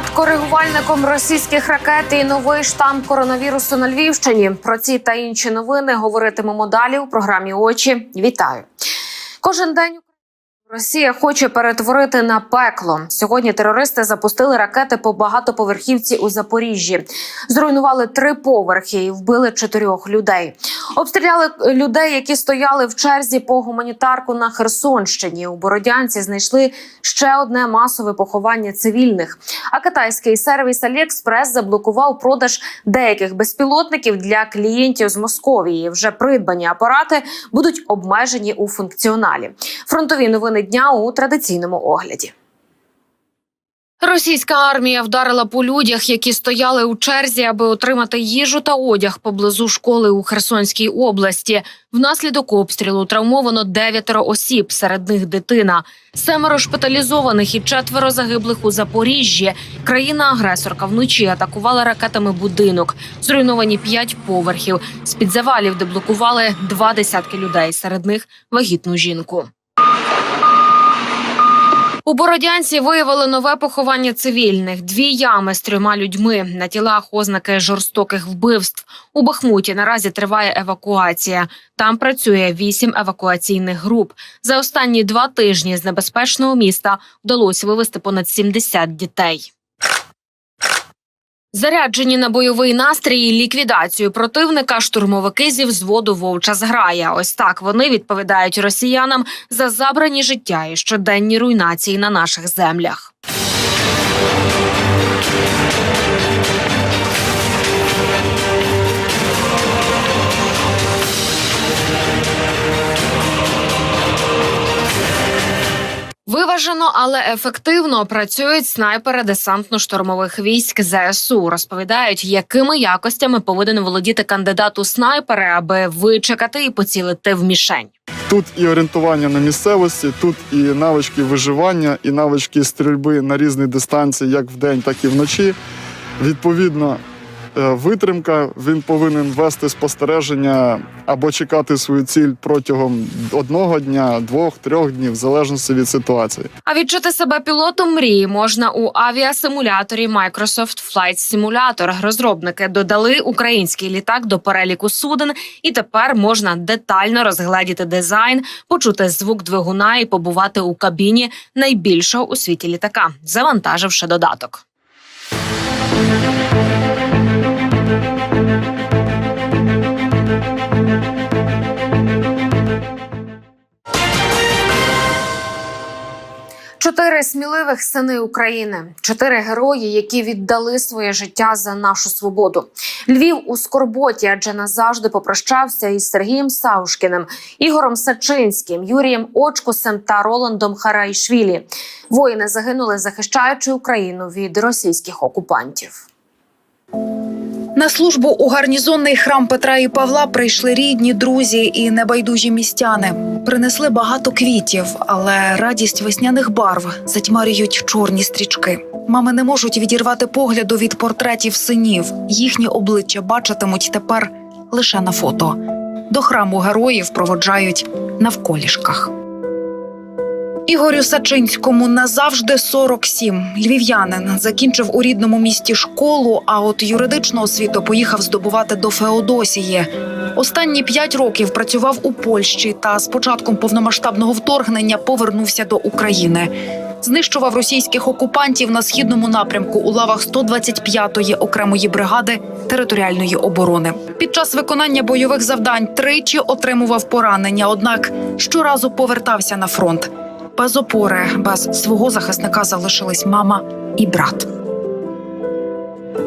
над коригувальником російських ракет і новий штам коронавірусу на Львівщині. Про ці та інші новини говоритимемо далі у програмі Очі. Вітаю кожен день. Росія хоче перетворити на пекло. Сьогодні терористи запустили ракети по багатоповерхівці у Запоріжжі, зруйнували три поверхи і вбили чотирьох людей. Обстріляли людей, які стояли в черзі по гуманітарку на Херсонщині. У Бородянці знайшли ще одне масове поховання цивільних. А китайський сервіс Аліекспрес заблокував продаж деяких безпілотників для клієнтів з Московії. Вже придбані апарати будуть обмежені у функціоналі. Фронтові новини дня у традиційному огляді. Російська армія вдарила по людях, які стояли у черзі, аби отримати їжу та одяг поблизу школи у Херсонській області. Внаслідок обстрілу травмовано дев'ятеро осіб, серед них дитина. Семеро шпиталізованих і четверо загиблих у Запоріжжі. Країна-агресорка вночі атакувала ракетами будинок. Зруйновані п'ять поверхів. З під завалів деблокували два десятки людей, серед них вагітну жінку. У Бородянці виявили нове поховання цивільних: дві ями з трьома людьми на тілах ознаки жорстоких вбивств. У Бахмуті наразі триває евакуація. Там працює вісім евакуаційних груп. За останні два тижні з небезпечного міста вдалося вивезти понад 70 дітей. Заряджені на бойовий настрій і ліквідацію противника штурмовики зі взводу Вовча зграя. Ось так вони відповідають росіянам за забрані життя і щоденні руйнації на наших землях. Виважено, але ефективно працюють снайпери десантно-штурмових військ ЗСУ. Розповідають, якими якостями повинен володіти кандидат у снайпери, аби вичекати і поцілити в мішень. Тут і орієнтування на місцевості, тут і навички виживання, і навички стрільби на різні дистанції, як вдень, так і вночі. Відповідно, витримка він повинен вести спостереження або чекати свою ціль протягом одного дня, двох, трьох днів, в залежності від ситуації. А відчути себе пілотом мрії можна у авіасимуляторі Microsoft Flight Simulator. Розробники додали український літак до переліку суден, і тепер можна детально розгледіти дизайн, почути звук двигуна і побувати у кабіні найбільшого у світі літака, завантаживши додаток. Чотири сміливих сини України, чотири герої, які віддали своє життя за нашу свободу. Львів у скорботі, адже назавжди попрощався із Сергієм Саушкіним, Ігорем Сачинським, Юрієм Очкусем та Роландом Харайшвілі. Воїни загинули, захищаючи Україну від російських окупантів. На службу у гарнізонний храм Петра і Павла прийшли рідні, друзі і небайдужі містяни. Принесли багато квітів, але радість весняних барв затьмарюють чорні стрічки. Мами не можуть відірвати погляду від портретів синів. Їхні обличчя бачитимуть тепер лише на фото. До храму героїв проводжають навколішках. Ігорю Сачинському назавжди 47. Львів'янин закінчив у рідному місті школу, а от юридичну освіту поїхав здобувати до Феодосії. Останні п'ять років працював у Польщі та з початком повномасштабного вторгнення повернувся до України. Знищував російських окупантів на східному напрямку у лавах 125-ї окремої бригади територіальної оборони. Під час виконання бойових завдань тричі отримував поранення однак щоразу повертався на фронт. Без опори, без свого захисника залишились мама і брат.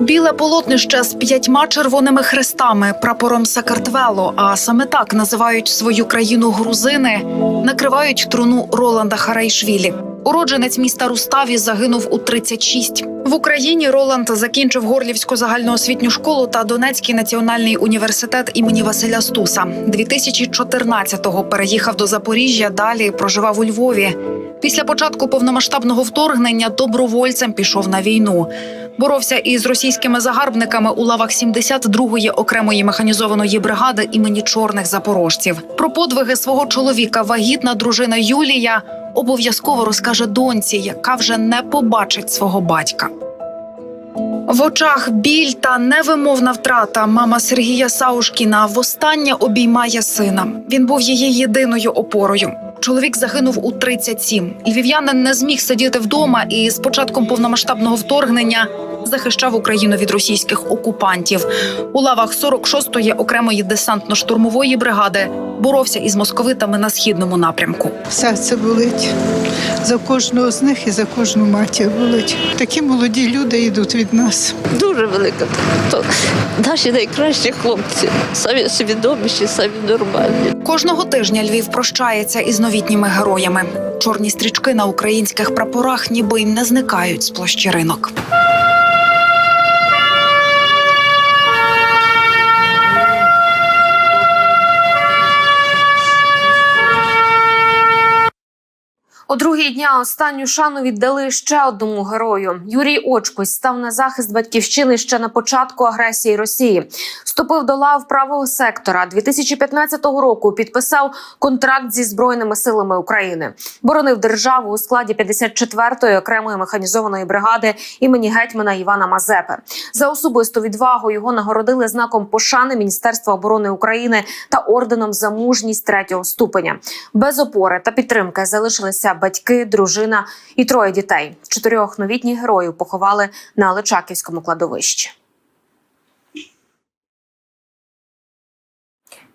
Біле полотнище з п'ятьма червоними хрестами, прапором Сакартвело, а саме так називають свою країну грузини, накривають труну Роланда Харайшвілі. Уродженець міста Руставі загинув у 36. В Україні Роланд закінчив Горлівську загальноосвітню школу та Донецький національний університет імені Василя Стуса. 2014-го переїхав до Запоріжжя. Далі проживав у Львові. Після початку повномасштабного вторгнення добровольцем пішов на війну. Боровся із російськими загарбниками у лавах 72-ї окремої механізованої бригади імені чорних запорожців. Про подвиги свого чоловіка вагітна дружина Юлія обов'язково розкаже доньці, яка вже не побачить свого батька. В очах біль та невимовна втрата. Мама Сергія Саушкіна востаннє обіймає сина. Він був її єдиною опорою. Чоловік загинув у 37. Львів'янин не зміг сидіти вдома і з початком повномасштабного вторгнення захищав Україну від російських окупантів. У лавах 46-ї окремої десантно-штурмової бригади боровся із московитами на східному напрямку. Серце болить за кожного з них і за кожну матір болить. Такі молоді люди йдуть від нас. дуже велика. То наші найкращі хлопці, самі свідоміші, самі нормальні. Кожного тижня Львів прощається із новітніми героями. Чорні стрічки на українських прапорах ніби й не зникають з площі ринок. У другій дня останню шану віддали ще одному герою. Юрій Очкось став на захист батьківщини ще на початку агресії Росії. Вступив до лав правого сектора. 2015 року підписав контракт зі збройними силами України. Боронив державу у складі 54-ї окремої механізованої бригади імені гетьмана Івана Мазепи. За особисту відвагу його нагородили знаком пошани Міністерства оборони України та орденом за мужність третього ступеня. Без опори та підтримки залишилися батьки, дружина і троє дітей. Чотирьох новітніх героїв поховали на Личаківському кладовищі.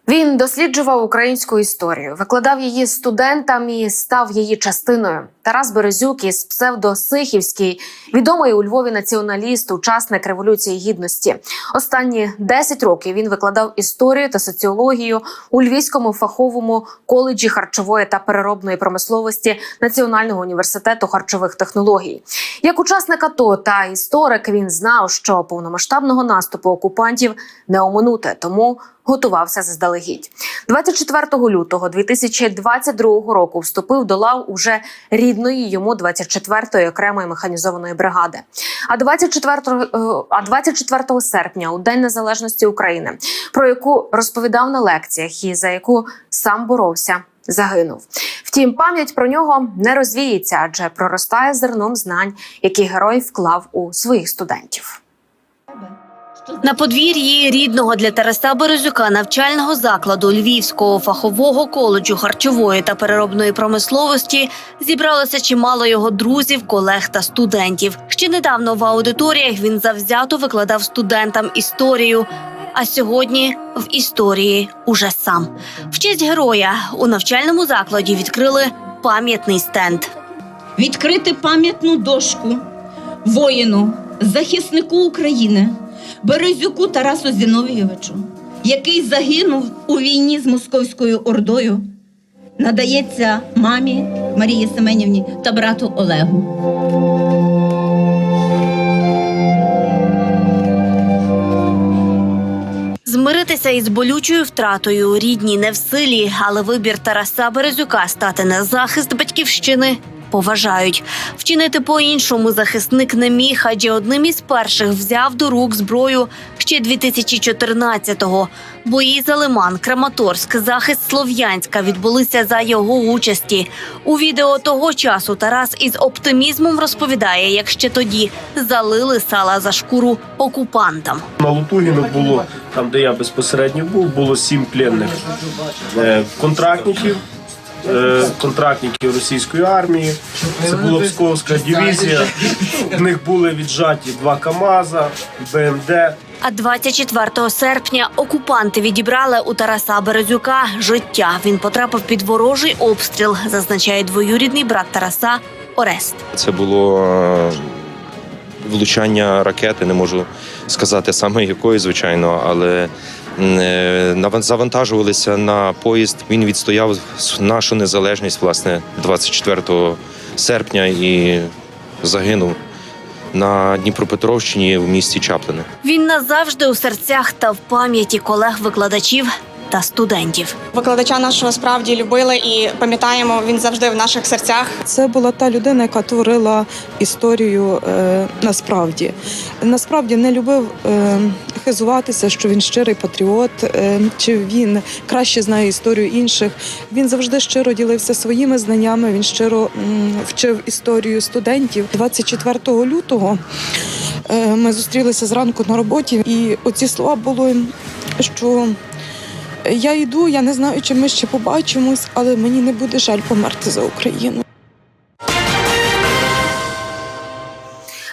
Він досліджував українську історію, викладав її студентам і став її частиною. Тарас Березюк із псевдо Сихівський, відомий у Львові націоналіст, учасник революції гідності. Останні 10 років він викладав історію та соціологію у Львівському фаховому коледжі харчової та переробної промисловості Національного університету харчових технологій. Як учасник АТО та історик він знав, що повномасштабного наступу окупантів не оминути, тому готувався заздалегідь. 24 лютого 2022 року вступив до лав уже рідної йому 24-ї окремої механізованої бригади. А 24, е, а 24 серпня, у День Незалежності України, про яку розповідав на лекціях і за яку сам боровся. Загинув. Втім, пам'ять про нього не розвіється, адже проростає зерном знань, які герой вклав у своїх студентів. На подвір'ї рідного для Тараса Березюка навчального закладу Львівського фахового коледжу харчової та переробної промисловості зібралося чимало його друзів, колег та студентів. Ще недавно в аудиторіях він завзято викладав студентам історію. А сьогодні в історії уже сам. В честь героя у навчальному закладі відкрили пам'ятний стенд. відкрити пам'ятну дошку воїну, захиснику України, Березюку Тарасу Зіновійовичу, який загинув у війні з московською ордою, надається мамі Марії Семенівні та брату Олегу. Змиритися із болючою втратою рідні не в силі, але вибір Тараса Березюка стати на захист батьківщини поважають. Вчинити по-іншому захисник не міг, адже одним із перших взяв до рук зброю ще 2014-го. Бої за Лиман, Краматорськ, захист Слов'янська відбулися за його участі. У відео того часу Тарас із оптимізмом розповідає, як ще тоді залили сала за шкуру окупантам. На Лутугіно було там, де я безпосередньо був, було сім пленних е, контрактників. Е, Контрактників російської армії, це була Псковська дивізія. В них були віджаті два КАМАЗа, БМД. А 24 серпня окупанти відібрали у Тараса Березюка життя. Він потрапив під ворожий обстріл, зазначає двоюрідний брат Тараса Орест. Це було е, влучання ракети, не можу сказати саме якої, звичайно, але завантажувалися на поїзд. Він відстояв нашу незалежність власне 24 серпня і загинув на Дніпропетровщині в місті Чаплине. Він назавжди у серцях та в пам'яті колег-викладачів та студентів. Викладача нашого справді любили і пам'ятаємо, він завжди в наших серцях. Це була та людина, яка творила історію е, насправді. Насправді не любив е, хизуватися, що він щирий патріот, е, чи він краще знає історію інших. Він завжди щиро ділився своїми знаннями. Він щиро м, вчив історію студентів. 24 лютого е, ми зустрілися зранку на роботі, і оці слова були, що. Я йду, я не знаю, чи ми ще побачимось, але мені не буде жаль померти за Україну.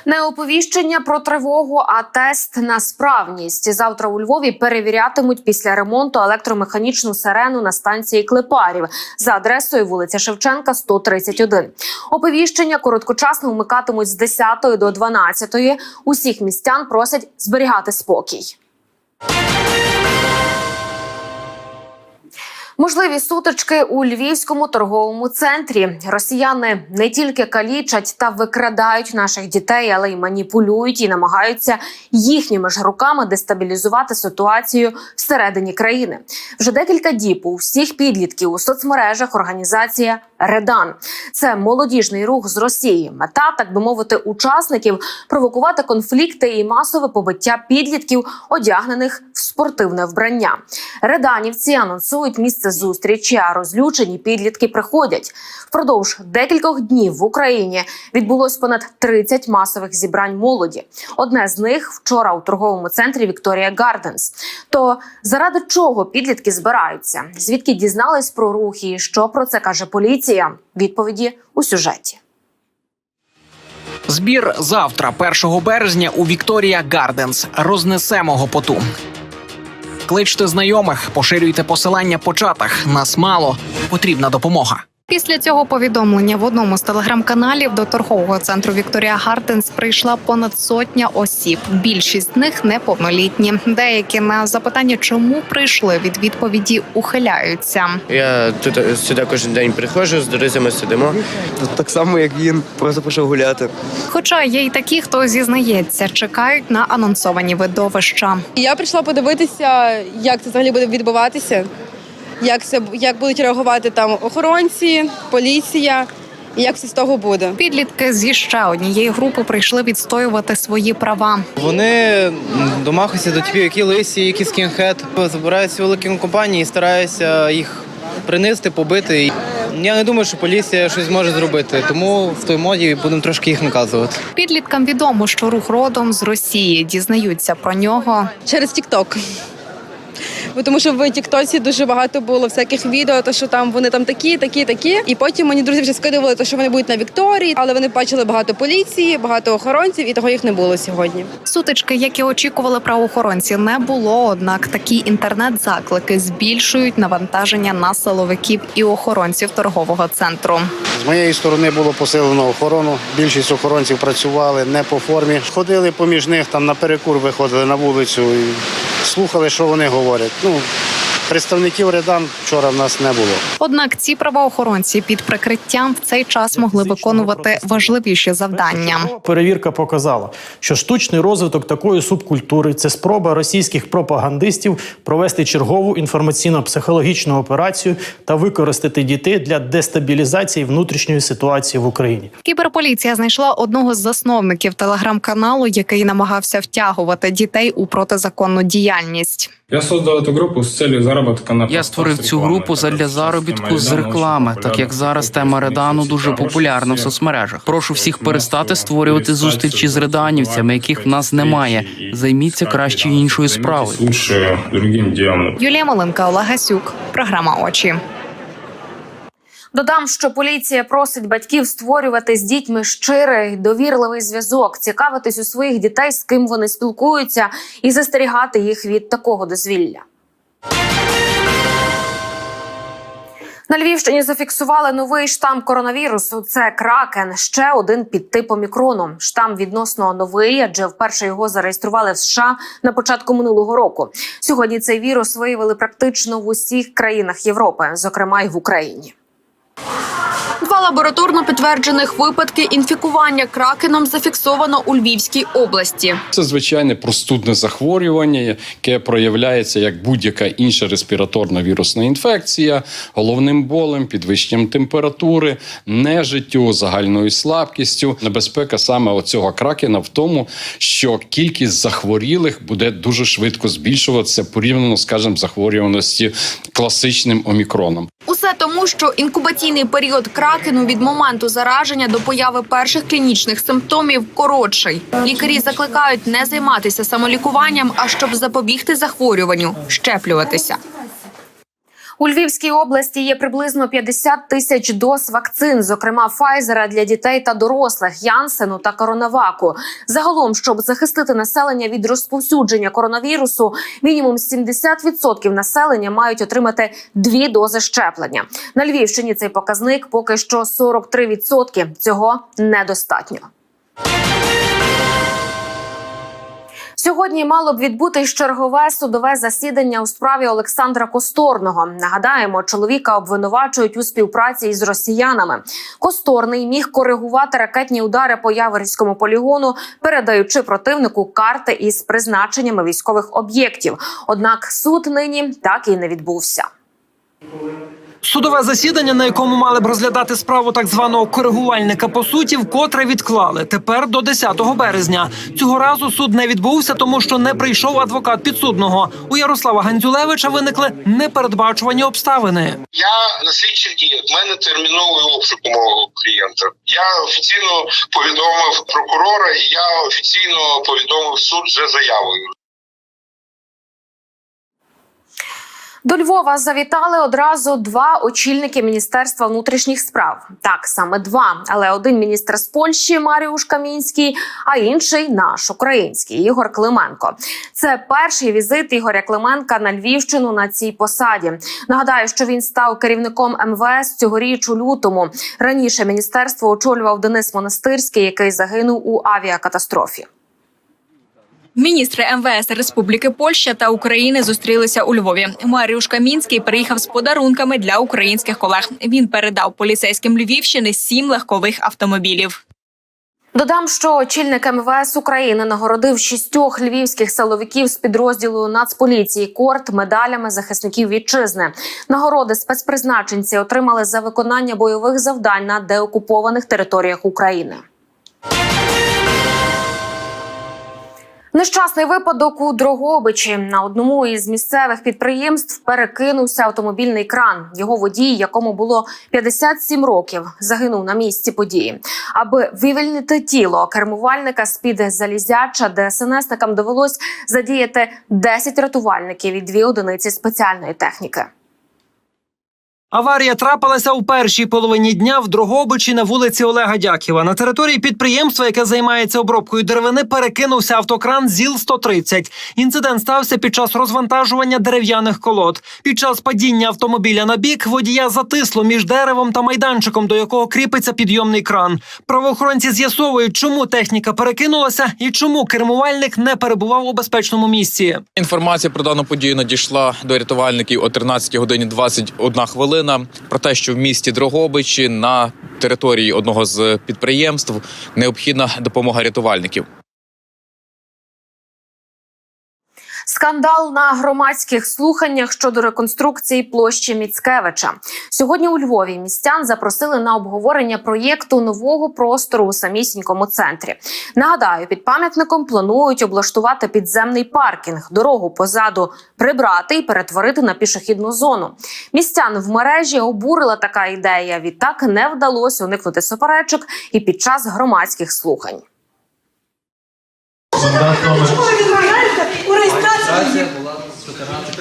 Не оповіщення про тривогу, а тест на справність. Завтра у Львові перевірятимуть після ремонту електромеханічну сирену на станції Клепарів за адресою вулиця Шевченка, 131. Оповіщення короткочасно вмикатимуть з 10 до 12. Усіх містян просять зберігати спокій. Можливі сутички у львівському торговому центрі. Росіяни не тільки калічать та викрадають наших дітей, але й маніпулюють і намагаються їхніми ж руками дестабілізувати ситуацію всередині країни. Вже декілька діб у всіх підлітків у соцмережах організація Редан. Це молодіжний рух з Росії. Мета, так би мовити, учасників провокувати конфлікти і масове побиття підлітків, одягнених спортивне вбрання. Реданівці анонсують місце зустрічі, а розлючені підлітки приходять. Впродовж декількох днів в Україні відбулось понад 30 масових зібрань молоді. Одне з них вчора у торговому центрі Вікторія Гарденс. То заради чого підлітки збираються? Звідки дізнались про рух і що про це каже поліція? Відповіді у сюжеті. Збір завтра, 1 березня, у Вікторія Гарденс. Рознесемо гопоту. Кличте знайомих, поширюйте посилання по чатах. Нас мало. Потрібна допомога. Після цього повідомлення в одному з телеграм-каналів до торгового центру Вікторія Гарденс прийшла понад сотня осіб. Більшість з них неповнолітні. Деякі на запитання, чому прийшли від відповіді, ухиляються. Я тут сюди кожен день приходжу, з друзями сидимо. Так само, як він, просто пішов гуляти. Хоча є й такі, хто зізнається, чекають на анонсовані видовища. Я прийшла подивитися, як це взагалі буде відбуватися, як це як будуть реагувати там охоронці, поліція, і як все з того буде. Підлітки зі ще однієї групи прийшли відстоювати свої права. Вони домахуються до типів, які лисі, які скінхед. Забираються великі компанії і стараються їх принести, побити. Я не думаю, що поліція щось зможе зробити, тому в той моді будемо трошки їх наказувати. Підліткам відомо, що рух родом з Росії дізнаються про нього. Через Тікток. Бо тому що в Тіктоці дуже багато було всяких відео, то що там вони там такі, такі, такі. І потім мені друзі вже скидували, то що вони будуть на Вікторії, але вони бачили багато поліції, багато охоронців, і того їх не було сьогодні. Сутички, як і очікували правоохоронці, не було. Однак такі інтернет-заклики збільшують навантаження на силовиків і охоронців торгового центру. З моєї сторони було посилено охорону. Більшість охоронців працювали не по формі. Ходили поміж них, там наперекур виходили на вулицю і слухали, що вони говорять. Ну, представників редан вчора в нас не було. Однак ці правоохоронці під прикриттям в цей час могли виконувати важливіші завдання. Перевірка показала, що штучний розвиток такої субкультури це спроба російських пропагандистів провести чергову інформаційно-психологічну операцію та використати дітей для дестабілізації внутрішньої ситуації в Україні. Кіберполіція знайшла одного з засновників телеграм-каналу, який намагався втягувати дітей у протизаконну діяльність. Я создав цю групу з целью заробітку на Я створив цю групу задля заробітку з реклами, так як зараз тема редану дуже популярна в соцмережах. Прошу всіх перестати створювати зустрічі з реданівцями, яких в нас немає. Займіться краще іншою справою. Юлія Маленка, Олег Гасюк, програма Очі. Додам, що поліція просить батьків створювати з дітьми щирий довірливий зв'язок, цікавитись у своїх дітей, з ким вони спілкуються, і застерігати їх від такого дозвілля. На Львівщині зафіксували новий штам коронавірусу. Це кракен, ще один під типом мікрону. Штам відносно новий, адже вперше його зареєстрували в США на початку минулого року. Сьогодні цей вірус виявили практично в усіх країнах Європи, зокрема й в Україні. Лабораторно підтверджених випадки інфікування кракеном зафіксовано у Львівській області. Це звичайне простудне захворювання, яке проявляється як будь-яка інша респіраторна вірусна інфекція, головним болем, підвищенням температури, нежиттю, загальною слабкістю. Небезпека саме оцього кракена в тому, що кількість захворілих буде дуже швидко збільшуватися порівняно, скажімо, захворюваності класичним омікроном. Усе тому, що інкубаційний період кракену від моменту зараження до появи перших клінічних симптомів коротший. Лікарі закликають не займатися самолікуванням, а щоб запобігти захворюванню, щеплюватися. У Львівській області є приблизно 50 тисяч доз вакцин, зокрема Файзера для дітей та дорослих, Янсену та Коронаваку. Загалом, щоб захистити населення від розповсюдження коронавірусу, мінімум 70% населення мають отримати дві дози щеплення. На Львівщині цей показник поки що 43%. Цього недостатньо. Сьогодні мало б відбутись чергове судове засідання у справі Олександра Косторного. Нагадаємо, чоловіка обвинувачують у співпраці із росіянами. Косторний міг коригувати ракетні удари по Яворівському полігону, передаючи противнику карти із призначеннями військових об'єктів. Однак суд нині так і не відбувся. Судове засідання, на якому мали б розглядати справу так званого коригувальника по суті, вкотре відклали тепер до 10 березня. Цього разу суд не відбувся, тому що не прийшов адвокат підсудного. У Ярослава Гандзюлевича виникли непередбачувані обставини. Я на слідчих діях. В мене терміновий обшук мого клієнта. Я офіційно повідомив прокурора, і я офіційно повідомив суд вже заявою. До Львова завітали одразу два очільники міністерства внутрішніх справ. Так саме два, але один міністр з Польщі Маріуш Камінський, а інший наш український Ігор Клименко. Це перший візит Ігоря Клименка на Львівщину на цій посаді. Нагадаю, що він став керівником МВС цьогоріч у лютому. Раніше міністерство очолював Денис Монастирський, який загинув у авіакатастрофі. Міністри МВС Республіки Польща та України зустрілися у Львові. Маріуш Камінський приїхав з подарунками для українських колег. Він передав поліцейським Львівщини сім легкових автомобілів. Додам, що очільник МВС України нагородив шістьох львівських силовиків з підрозділу Нацполіції Корт медалями захисників вітчизни. Нагороди спецпризначенці отримали за виконання бойових завдань на деокупованих територіях України. Нещасний випадок у Дрогобичі на одному із місцевих підприємств перекинувся автомобільний кран. Його водій, якому було 57 років, загинув на місці події. Аби вивільнити тіло кермувальника з під залізяча, ДСНСникам довелось задіяти 10 рятувальників і дві одиниці спеціальної техніки. Аварія трапилася у першій половині дня в Дрогобичі на вулиці Олега Дяківа. На території підприємства, яке займається обробкою деревини, перекинувся автокран ЗІЛ 130 Інцидент стався під час розвантажування дерев'яних колод. Під час падіння автомобіля на бік водія затисло між деревом та майданчиком, до якого кріпиться підйомний кран. Правоохоронці з'ясовують, чому техніка перекинулася і чому кермувальник не перебував у безпечному місці. Інформація про дану подію надійшла до рятувальників о 13 годині 21 хвилина про те, що в місті Дрогобичі на території одного з підприємств необхідна допомога рятувальників. Скандал на громадських слуханнях щодо реконструкції площі Міцкевича. Сьогодні у Львові містян запросили на обговорення проєкту нового простору у самісінькому центрі. Нагадаю, під пам'ятником планують облаштувати підземний паркінг, дорогу позаду прибрати і перетворити на пішохідну зону. Містян в мережі обурила така ідея. Відтак не вдалося уникнути суперечок і під час громадських слухань. Дача була 14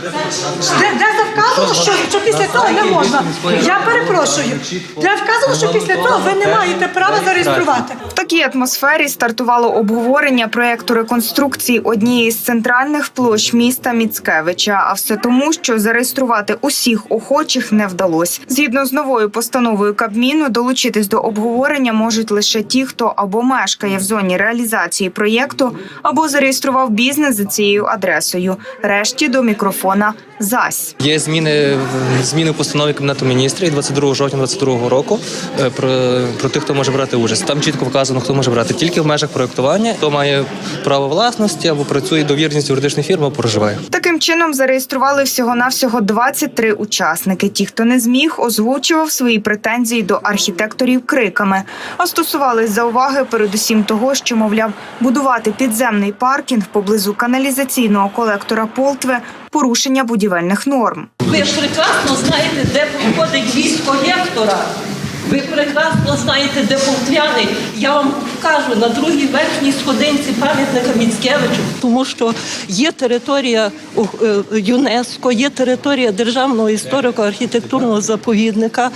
де, де вказано, що, що після того не можна? Я перепрошую. Де вказано, що після того ви не маєте права зареєструвати. В такій атмосфері стартувало обговорення проекту реконструкції однієї з центральних площ міста Міцкевича. А все тому, що зареєструвати усіх охочих не вдалося. Згідно з новою постановою Кабміну, долучитись до обговорення можуть лише ті, хто або мешкає в зоні реалізації проєкту, або зареєстрував бізнес за цією адресою. Решті до мікрофона зась. Є зміни зміни в постанові Кабінету міністрів 22 жовтня 2022 року е, про, про тих, хто може брати участь. Там чітко вказано, хто може брати тільки в межах проєктування, хто має право власності або працює довірність юридичної фірми, або проживає. Таким чином зареєстрували всього навсього 23 учасники. Ті, хто не зміг, озвучував свої претензії до архітекторів криками, а стосувались зауваги передусім того, що мовляв, будувати підземний паркінг поблизу каналізаційного колектора Полтве порушення будівельних норм. Ви прекрасно знаєте, де проходить військ Гектора. Ви прекрасно знаєте, де Полтвяний. Я вам кажу на другій верхній сходинці пам'ятника Міцкевичу, тому що є територія е, ЮНЕСКО, є територія державного історико-архітектурного заповідника,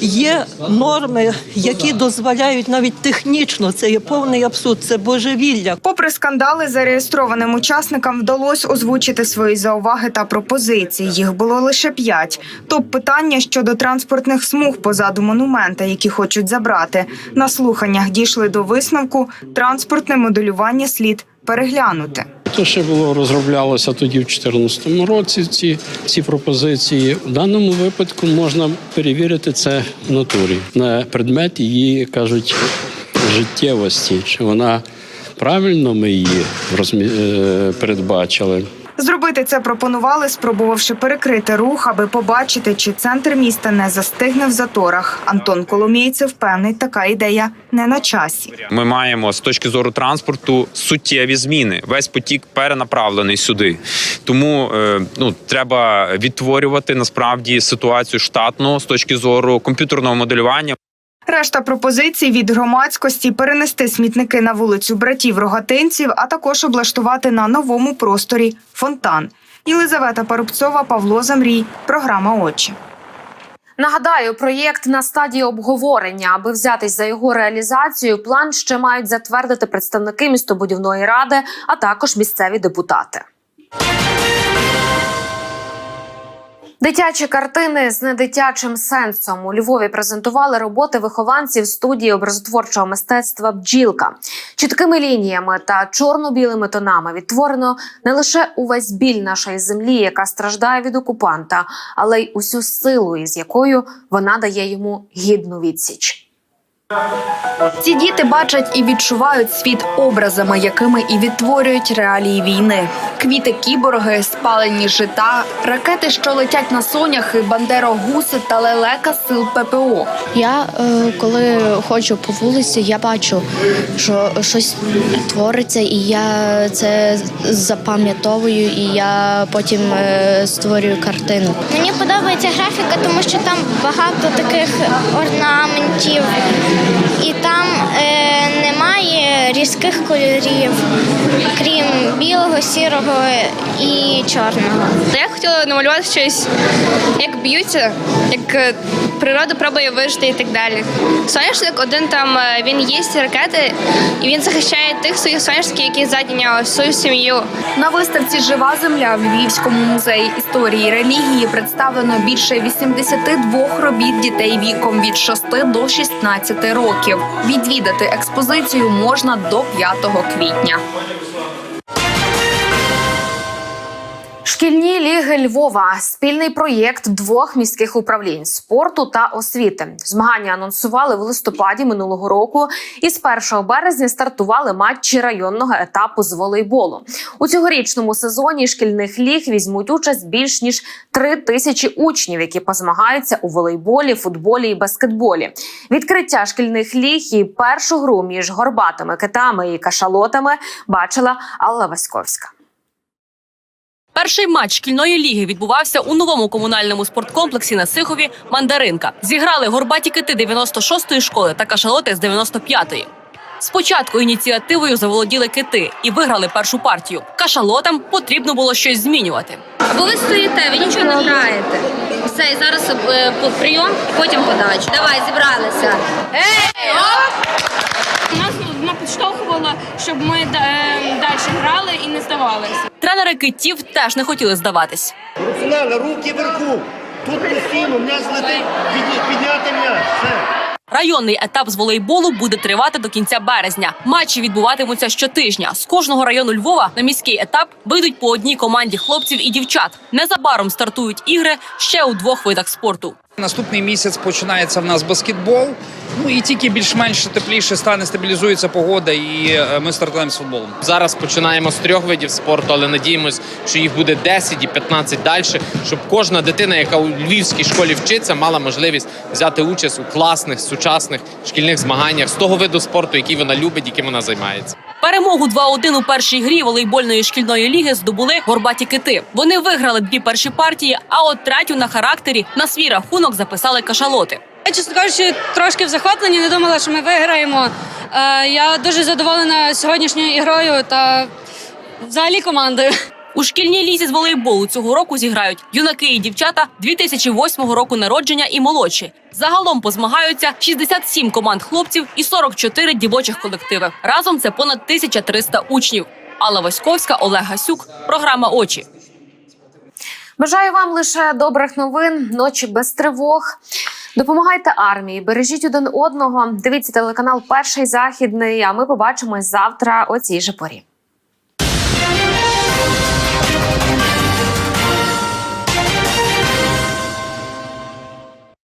є норми, які дозволяють навіть технічно. Це є повний абсурд, це божевілля. Попри скандали, зареєстрованим учасникам вдалося озвучити свої зауваги та пропозиції. Їх було лише п'ять. Топ питання щодо транспортних смуг позаду монумента, які хочуть забрати. На слуханнях дійшли до висновку транспортне моделювання слід переглянути. Це ще було розроблялося тоді в 2014 році. Ці, ці пропозиції в даному випадку можна перевірити це в натурі на предмет її кажуть життєвості, чи вона правильно ми її розмі... е, передбачили. Зробити це пропонували, спробувавши перекрити рух, аби побачити, чи центр міста не застигне в заторах. Антон Коломійцев певний, така ідея не на часі. Ми маємо з точки зору транспорту суттєві зміни. Весь потік перенаправлений сюди. Тому е, ну треба відтворювати насправді ситуацію штатно з точки зору комп'ютерного моделювання. Решта пропозицій від громадськості перенести смітники на вулицю братів Рогатинців, а також облаштувати на новому просторі фонтан. Єлизавета Парубцова, Павло Замрій. Програма Очі. Нагадаю, проєкт на стадії обговорення. Аби взятись за його реалізацію, план ще мають затвердити представники містобудівної ради, а також місцеві депутати. Дитячі картини з недитячим сенсом у Львові презентували роботи вихованців студії образотворчого мистецтва Бджілка. Чіткими лініями та чорно-білими тонами відтворено не лише увесь біль нашої землі, яка страждає від окупанта, але й усю силу, із якою вона дає йому гідну відсіч. Ці діти бачать і відчувають світ образами, якими і відтворюють реалії війни. Квіти кіборги, спалені жита, ракети, що летять на соняхи, бандерогуси та лелека сил ППО. Я е, коли ходжу по вулиці, я бачу, що щось твориться, і я це запам'ятовую, і я потім е, створюю картину. Мені подобається графіка, тому що там багато таких орнаментів, різких кольорів, крім білого, сірого і чорного. Я хотіла намалювати щось, як б'ються, як природа пробує вижити і так далі. Соняшник один там е, він їсть ракети, і він захищає тих своїх соняшників, які ззаді свою сім'ю. На виставці Жива земля в Львівському музеї історії і релігії представлено більше 82 робіт дітей віком від 6 до 16 років. Відвідати експозицію можна до 5 квітня. Шкільні ліги Львова спільний проєкт двох міських управлінь спорту та освіти. Змагання анонсували в листопаді минулого року, і з 1 березня стартували матчі районного етапу з волейболу. У цьогорічному сезоні шкільних ліг візьмуть участь більш ніж три тисячі учнів, які позмагаються у волейболі, футболі і баскетболі. Відкриття шкільних ліг і першу гру між горбатими китами і кашалотами бачила Алла Васьковська. Перший матч шкільної ліги відбувався у новому комунальному спорткомплексі на Сихові Мандаринка. Зіграли горбаті кити 96-ї школи та кашалоти з 95-ї. Спочатку ініціативою заволоділи кити і виграли першу партію. Кашалотам потрібно було щось змінювати. Або ви стоїте, ви нічого не граєте. Все, і зараз е, прийом, потім подача. Давай, зібралися. Ей! Вона підштовхувала, щоб ми е, далі грали і не здавалися. Тренери китів теж не хотіли здаватись. Руки вверху. Тут не сіно, м'яч летить, підняти м'яч. Все. Районний етап з волейболу буде тривати до кінця березня. Матчі відбуватимуться щотижня. З кожного району Львова на міський етап вийдуть по одній команді хлопців і дівчат. Незабаром стартують ігри ще у двох видах спорту. Наступний місяць починається в нас баскетбол. Ну і тільки більш-менш тепліше стане, стабілізується погода, і е, ми стартуємо з футболом. Зараз починаємо з трьох видів спорту, але надіємось, що їх буде 10 і 15 далі, щоб кожна дитина, яка у львівській школі вчиться, мала можливість взяти участь у класних сучасних шкільних змаганнях з того виду спорту, який вона любить, яким вона займається. Перемогу 2-1 у першій грі волейбольної шкільної ліги здобули горбаті кити. Вони виграли дві перші партії, а от третю на характері на свій рахунок записали кашалоти. Я, чесно кажучи, трошки в захопленні, не думала, що ми виграємо. Е, Я дуже задоволена сьогоднішньою ігрою та взагалі командою. У шкільній лізі з волейболу цього року зіграють юнаки і дівчата 2008 року народження і молодші. Загалом позмагаються 67 команд хлопців і 44 дівочих колективи. Разом це понад 1300 учнів. Алла Васьковська, Олег Гасюк. Програма Очі. Бажаю вам лише добрих новин, ночі без тривог. Допомагайте армії, бережіть один одного. Дивіться телеканал Перший західний. А ми побачимось завтра о цій же порі.